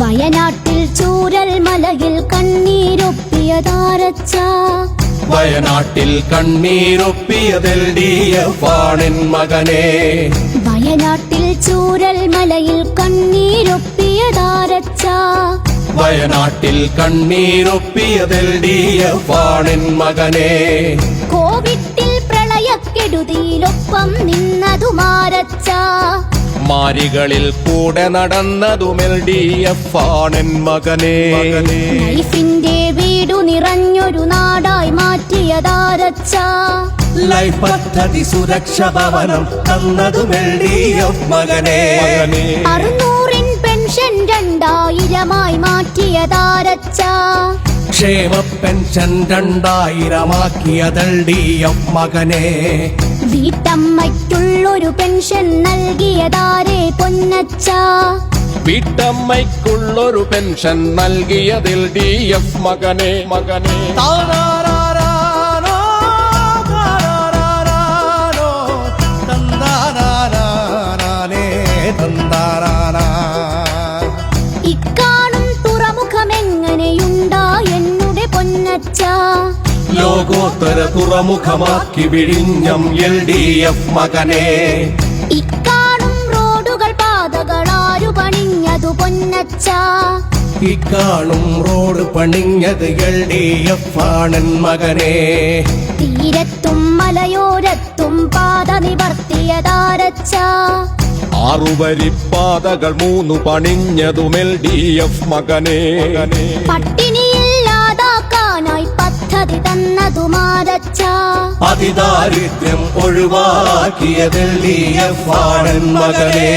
വയനാട്ടിൽ ചൂരൽ മലയിൽ കണ്ണീരൊപ്പിയതാരച്ച വയനാട്ടിൽ കണ്ണീരൊപ്പിയതിൽ ആണിൻ മകനെ. വയനാട്ടിൽ ചൂരൽ മലയിൽ കണ്ണീരൊപ്പിയതാരച്ച വയനാട്ടിൽ കണ്ണീരൊപ്പിയതിൽ ഡി എഫ് ആണിൻ മകനെ. കോവിഡിൽ പ്രളയക്കെടുതിയിലൊപ്പം നിന്നതുമാരച്ച മാരികളിൽ കൂടെ നടന്നതുമെൽ ഡി എഫ് ആണിൻ മകനെ. ലൈഫിന്റെ വീടു നിറഞ്ഞൊരു നാടായി മാറ്റിയതാരച്ച ലൈഫ് പദ്ധതി സുരക്ഷ ഭവനം തന്നതുമെൽ ഡി എഫ് മകനെ. അറുന്നൂറിൻ മാറ്റിയതാരച്ച ക്ഷേമ പെൻഷൻ രണ്ടായിരമാക്കിയതൽ ഡി എഫ് മകനെ. വീട്ടമ്മയ്ക്കുള്ളൊരു പെൻഷൻ നൽകിയതാരേ പൊന്നച്ച വീട്ടമ്മയ്ക്കുള്ളൊരു പെൻഷൻ നൽകിയതിൽ ഡി എഫ് മകനെ മകനെ. ഇക്കാണും ലോകോത്തര തുറമുഖമാക്കി വിഴിഞ്ഞം എൽ ഡി എഫ് മകനെ. ഇക്കാണും റോഡുകൾ പാതകളാരു പണിഞ്ഞതു പൊന്നച്ച? ഇക്കാണും റോഡ് പണിഞ്ഞത് എൽ ഡി എഫ് ആണൻ മകനെ. തീരത്തും മലയോരത്തും പാത നിവർത്തിയതാരച്ച? ആറുവരിപ്പാതകൾ മൂന്നു പണിഞ്ഞതും എൽ ഡി എഫ് മകനെ. പട്ടിണിയില്ലാതാക്കാനായി പദ്ധതി തന്നതുമാരച്ച അതിദാരിദ്ര്യം ഒഴിവാക്കിയ വെള്ളിയ പാടൻ മകളെ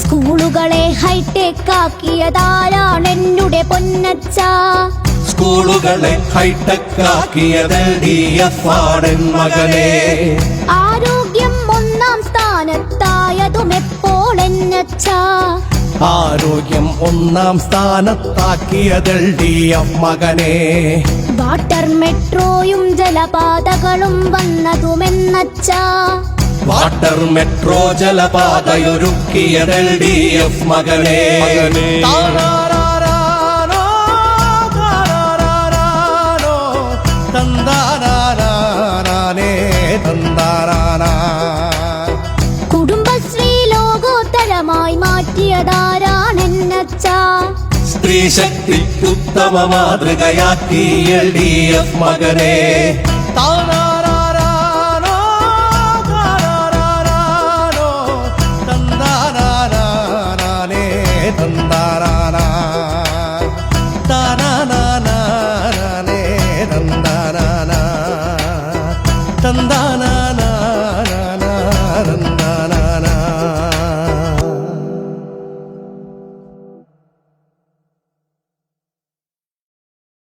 സ്കൂളുകളെ ഹൈടെക് ആക്കിയതാരാണ് എന്നുടെ പൊന്നച്ച? സ്കൂളുകളെ ഹൈടെക് ആക്കിയത് ഡി എഫ് ആടൻ മകനെ. ആരോഗ്യം എന്നച്ച ആരോഗ്യം ഒന്നാം സ്ഥാനത്താക്കിയതൽ എൽ ഡി എഫ് മകനെ. വാട്ടർ മെട്രോയും ജലപാതകളും വന്നതുമെന്നച്ച. വാട്ടർ മെട്രോ ജലപാതയൊരുക്കിയതൽ എൽ ഡി എഫ് മകനെ. കുടുംബശ്രീ സ്ത്രീ ഉത്തമ മാതൃകയാക്കി എൽ ഡി എഫ് മകനെ.